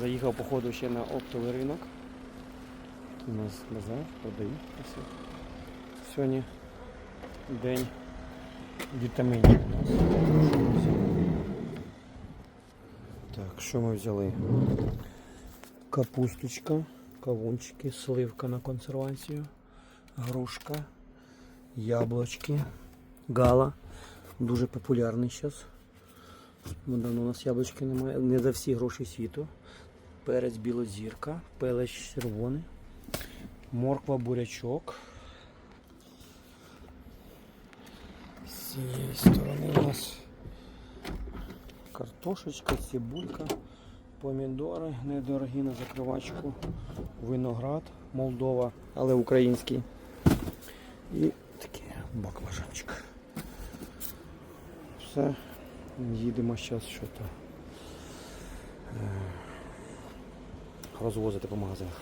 Заїхав походу ще на оптовий ринок. У нас базар, продають. Сьогодні день вітамінів. Так, що ми взяли? Капусточка, кавунчики, сливка на консервацію, грушка, яблучки, гала. Дуже популярний зараз. Давно у нас яблучки немає. Не за всі гроші світу. Перець білозірка, пелець червоний, морква бурячок. З цієї сторони у нас картошечка, цибулька, помідори недорогі на закривачку, виноград, Молдова, але український. І такий баклажанчик. Все. Їдемо зараз що-то розвозити по магазинах.